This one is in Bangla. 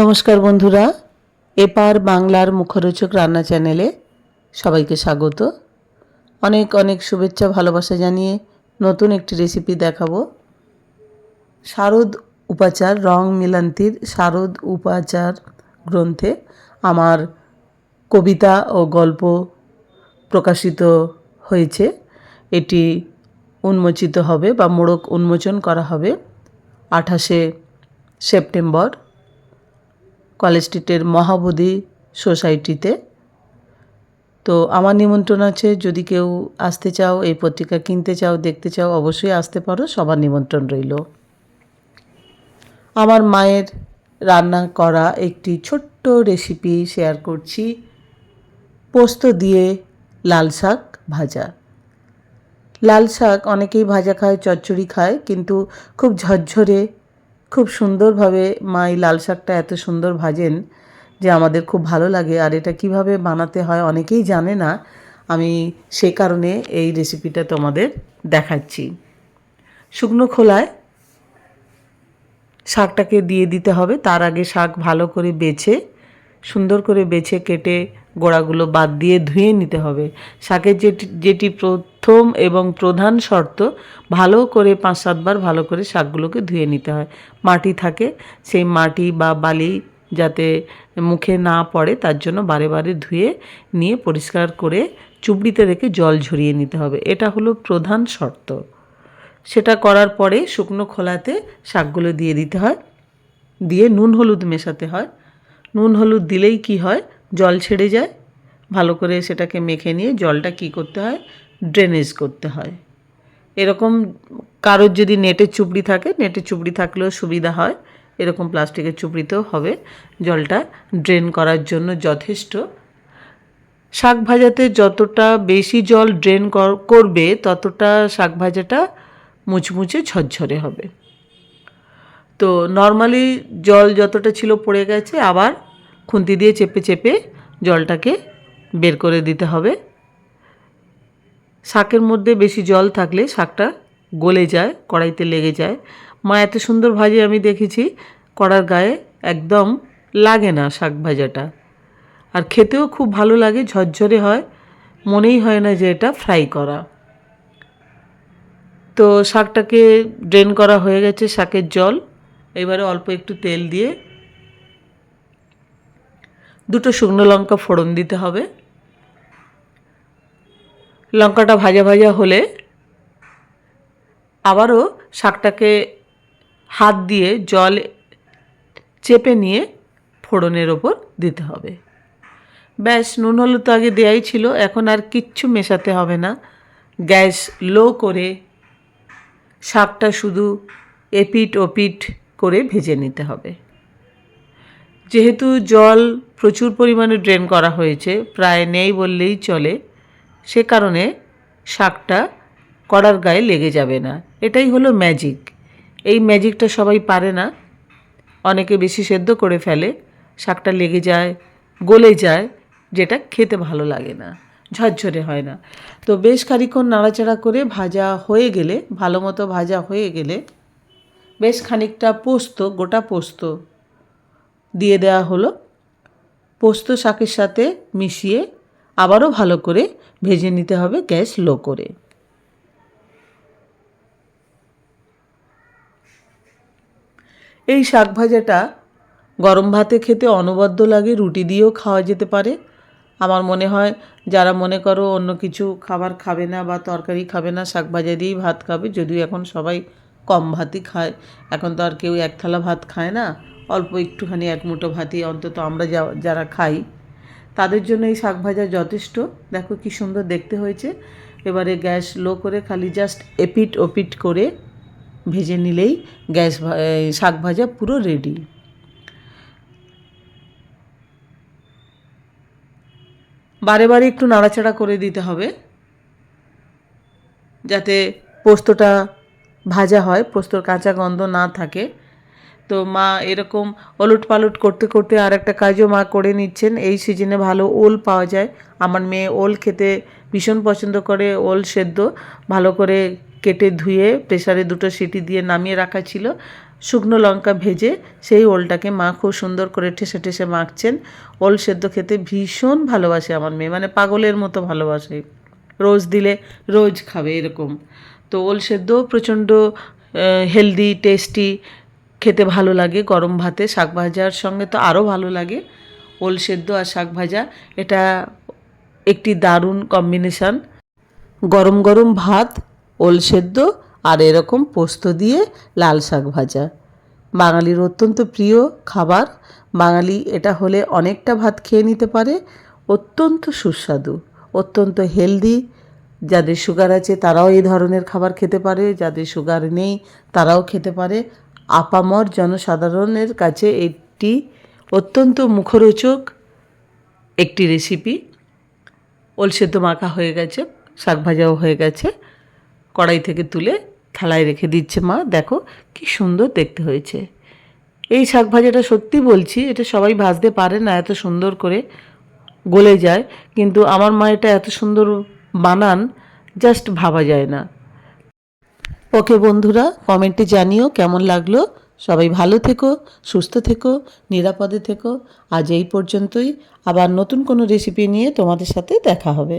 নমস্কার বন্ধুরা, এপার বাংলার মুখরোচক রান্না চ্যানেলে সবাইকে স্বাগত। অনেক অনেক শুভেচ্ছা, ভালোবাসা জানিয়ে নতুন একটি রেসিপি দেখাবো। শারদ উপাচার, রং মিলান্তির শারদ উপাচার গ্রন্থে আমার কবিতা ও গল্প প্রকাশিত হয়েছে। এটি উন্মোচিত হবে বা মোড়ক উন্মোচন করা হবে আঠাশে সেপ্টেম্বর। কলেজ স্ট্রিটের মহাবোধি সোসাইটিতে। তো আমার নিমন্ত্রণ আছে, যদি কেউ আসতে চাও, এই পত্রিকা কিনতে চাও, দেখতে চাও, অবশ্যই আসতে পারো, সবার নিমন্ত্রণ রইল। আমার মায়ের রান্না করা একটি ছোট্ট রেসিপি শেয়ার করছি। পোস্ত দিয়ে লাল শাক ভাজা। লাল শাক অনেকেই ভাজা খায়, চচ্চড়ি খায়, কিন্তু খুব ঝরঝরে খুব সুন্দরভাবে মা এই লাল শাকটা এত সুন্দর ভাজেন যে আমাদের খুব ভালো লাগে। আর এটা কীভাবে বানাতে হয় অনেকেই জানে না। আমি সে কারণে এই রেসিপিটা তোমাদের দেখাচ্ছি। শুকনো খোলায় শাকটাকে দিয়ে দিতে হবে। তার আগে শাক ভালো করে বেছে, সুন্দর করে বেছে, কেটে গোড়াগুলো বাদ দিয়ে ধুয়ে নিতে হবে। শাকের যেটি যেটি প্রথম এবং প্রধান শর্ত, ভালো করে পাঁচ সাতবার ভালো করে শাকগুলোকে ধুয়ে নিতে হয়। মাটি থাকে, সেই মাটি বা বালি যাতে মুখে না পড়ে, তার জন্য বারে বারে ধুয়ে নিয়ে পরিষ্কার করে চুবড়িতে রেখে জল ঝরিয়ে নিতে হবে। এটা হলো প্রধান শর্ত। সেটা করার পরে শুকনো খোলাতে শাকগুলো দিয়ে দিতে হয়। দিয়ে নুন হলুদ মেশাতে হয়। নুন হলুদ দিলেই কি হয়? জল ছেড়ে যায়। ভালো করে সেটাকে মেখে নিয়ে জলটা কি করতে হয়? ড্রেনেজ করতে হয়। এরকম কারোর যদি নেটের চুবড়ি থাকে, নেটের চুবড়ি থাকলেও সুবিধা হয়। এরকম প্লাস্টিকের চুবড়িতেও হবে। জলটা ড্রেন করার জন্য যথেষ্ট। শাক ভাজাতে যতটা বেশি জল ড্রেন করবে, ততটা শাক ভাজাটা মুচমুচে ঝরঝরে হবে। তো নর্মালি জল যতটা ছিল পড়ে গেছে, আবার খুন্তি দিয়ে চেপে চেপে জলটাকে বের করে দিতে হবে। শাকের মধ্যে বেশি জল থাকলে শাকটা গলে যায়, কড়াইতে লেগে যায়। মা, এত সুন্দর ভাজে আমি দেখেছি। কড়ার গায়ে একদম লাগে না শাক ভাজাটা। আর খেতেও খুব ভালো লাগে, ঝরঝরে হয়। মনেই হয় না যে এটা ফ্রাই করা। তো শাকটাকে ড্রেন করা হয়ে গেছে শাকের জল। এবারে অল্প একটু তেল দিয়ে দুটো শুকনো লঙ্কা ফোড়ন দিতে হবে। লঙ্কাটা ভাজা ভাজা হলে আবারও শাকটাকে হাত দিয়ে জল চেপে নিয়ে ফোড়নের ওপর দিতে হবে। ব্যাস, নুন হলুদ তো আগে দেওয়াই ছিল, এখন আর কিচ্ছু মেশাতে হবে না। গ্যাস লো করে শাকটা শুধু এপিট ওপিট করে ভেজে নিতে হবে। যেহেতু জল প্রচুর পরিমাণে ড্রেন করা হয়েছে, প্রায় নেই বললেই চলে। সে কারণে শাকটা কড়ার গায়ে লেগে যাবে না। এটাই হলো ম্যাজিক এই ম্যাজিকটা সবাই পারে না। অনেকে বেশি সেদ্ধ করে ফেলে, শাকটা লেগে যায়, গলে যায়, যেটা খেতে ভালো লাগে না, ঝরঝরে হয় না। তো বেশ খানিক্ষণ নাড়াচাড়া করে ভাজা হয়ে গেলে, ভালো মতো ভাজা হয়ে গেলে বেশ খানিকটা পোস্ত, গোটা পোস্ত দিয়ে দেওয়া হলো। পোস্ত শাকের সাথে মিশিয়ে আবারও ভালো করে ভেজে নিতে হবে গ্যাস লো করে। এই শাক ভাজাটা গরম ভাতে খেতে অনবদ্য লাগে, রুটি দিয়েও খাওয়া যেতে পারে। আমার মনে হয় যারা মনে করো অন্য কিছু খাবার খাবে না বা তরকারি খাবে না, শাক ভাজা দিয়েই ভাত খাবে, যদিও এখন সবাই কম ভাতই খায়। এখন তো আর কেউ এক থালা ভাত খায় না। অল্প একটুখানি এক মুঠো ভাতই অন্তত আমরা যারা খাই, তাদের জন্য এই শাক ভাজা যথেষ্ট। দেখো কি সুন্দর দেখতে হয়েছে। এবারে গ্যাস লো করে খালি জাস্ট এপিট ওপিট করে ভেজে নিলেই গ্যাস শাক ভাজা পুরো রেডি বারে বারে একটু নাড়াচাড়া করে দিতে হবে, যাতে পোস্তটা ভাজা হয়, পোস্তর কাঁচা গন্ধ না থাকে। তো মা এরকম ওলট পালট করতে করতে আর একটা কাজও মা করে নিচ্ছেন। এই সিজনে ভালো ওল পাওয়া যায়। আমার মেয়ে ওল খেতে ভীষণ পছন্দ করে, ওল সেদ্ধ, ভালো করে কেটে ধুয়ে প্রেসারে দুটো সিটি দিয়ে নামিয়ে রাখা ছিল। শুকনো লঙ্কা ভেজে সেই ওলটাকে মা খুব সুন্দর করে ঠেসে ঠেসে মাখছেন। ওল সেদ্ধ খেতে ভীষণ ভালোবাসে আমার মেয়ে মানে পাগলের মতো ভালোবাসে। রোজ দিলে রোজ খাবে এরকম। তো ওল সেদ্ধ প্রচণ্ড হেলদি টেস্টি খেতে ভালো লাগে, গরম ভাতে। শাক ভাজার সঙ্গে তো আরও ভালো লাগে, ওল সেদ্ধ আর শাক ভাজা। এটা একটি দারুণ কম্বিনেশন গরম গরম ভাত, ওল সেদ্ধ আর এরকম পোস্ত দিয়ে লাল শাক ভাজা। বাঙালির অত্যন্ত প্রিয় খাবার। বাঙালি এটা হলে অনেকটা ভাত খেয়ে নিতে পারে। অত্যন্ত সুস্বাদু, অত্যন্ত হেলদি। যাদের সুগার আছে তারাও এই ধরনের খাবার খেতে পারে, যাদের সুগার নেই তারাও খেতে পারে। আপামর জনসাধারণের কাছে এটি অত্যন্ত মুখরোচক একটি রেসিপি ওল সেদ্ধ মাখা হয়ে গেছে, শাক ভাজাও হয়ে গেছে। কড়াই থেকে তুলে থালায় রেখে দিচ্ছে মা। দেখো কি সুন্দর দেখতে হয়েছে। এই শাক ভাজাটা সত্যি বলছি, এটা সবাই ভাজতে পারে না, এত সুন্দর করে গলে যায়। কিন্তু আমার মা এটা এত সুন্দর বানান জাস্ট ভাবা যায় না। ওকে বন্ধুরা, কমেন্টে জানিও কেমন লাগল। সবাই ভালো থেকো, সুস্থ থেকো, নিরাপদে থেকো। আজ এই পর্যন্তই। আবার নতুন কোনো রেসিপি নিয়ে তোমাদের সাথে দেখা হবে।